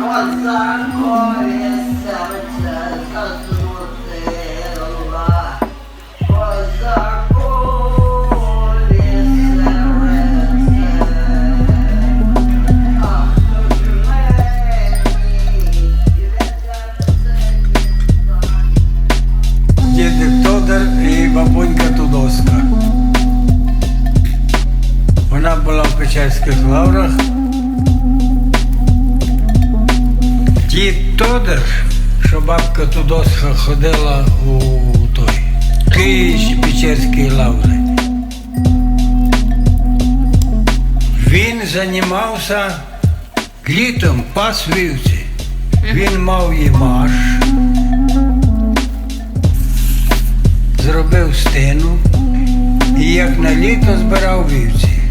Козакові в лаврах. Дід Тодор, що бабка Тудоска ходила у той Київські Печерські лаври. Він займався літом пас вівці. Він мав їмаш, зробив стину і як на літо збирав вівці.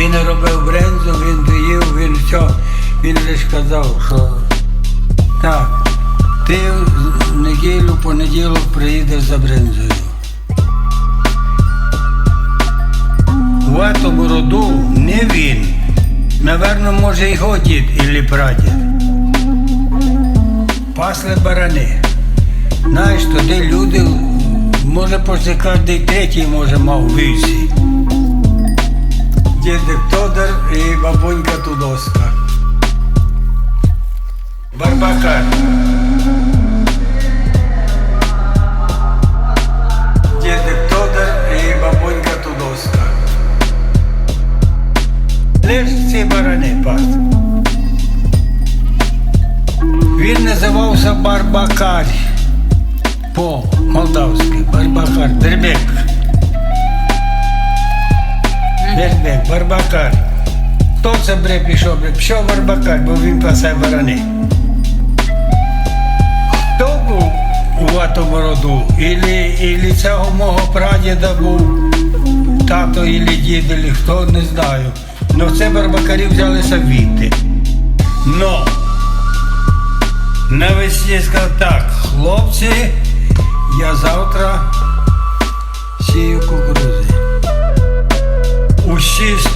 Він робив брензу, він доїв, він все. Він лише казав, що так, ти в неділю, понеділок приїдеш за брензою. В этому роду не він. Наверно, може його дід і прадід. Пасли барани. Знаєш, туди люди, може кожен третій може мав вівці. Дідик Тодор і бабунька Тудоска. Барбакар. Дідик Тодор і бабунька Тудоска. Лиш ці барани пас. Він називався Барбакар. По молдавськи. Барбакар. Дербек. Барбакар. Хто це бре пішов? Пішов Барбакар, бо він пасе барани. Хто був у тому роду? Ілі, ілі цього мого прадіда був тато, ілі дід, ілі хто, не знаю. Ну це барбакарі взялися віти. Но навесні сказав так, хлопці, я завтра сію кукурузи.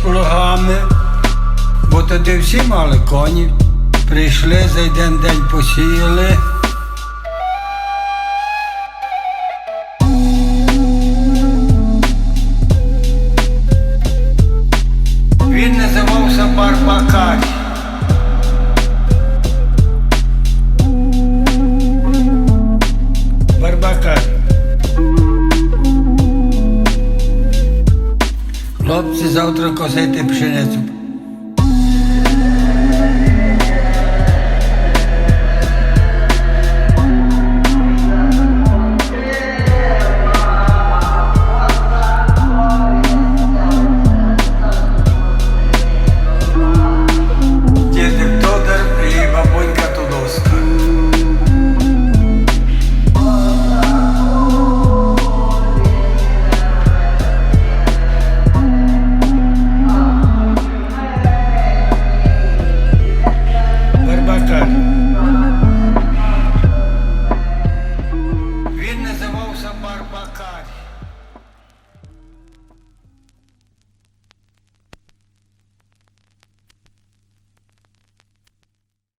Плугами, бо тоді всі мали коні. Прийшли за один день посіяли. Він називався. Барбакар. Хлопці завтра косити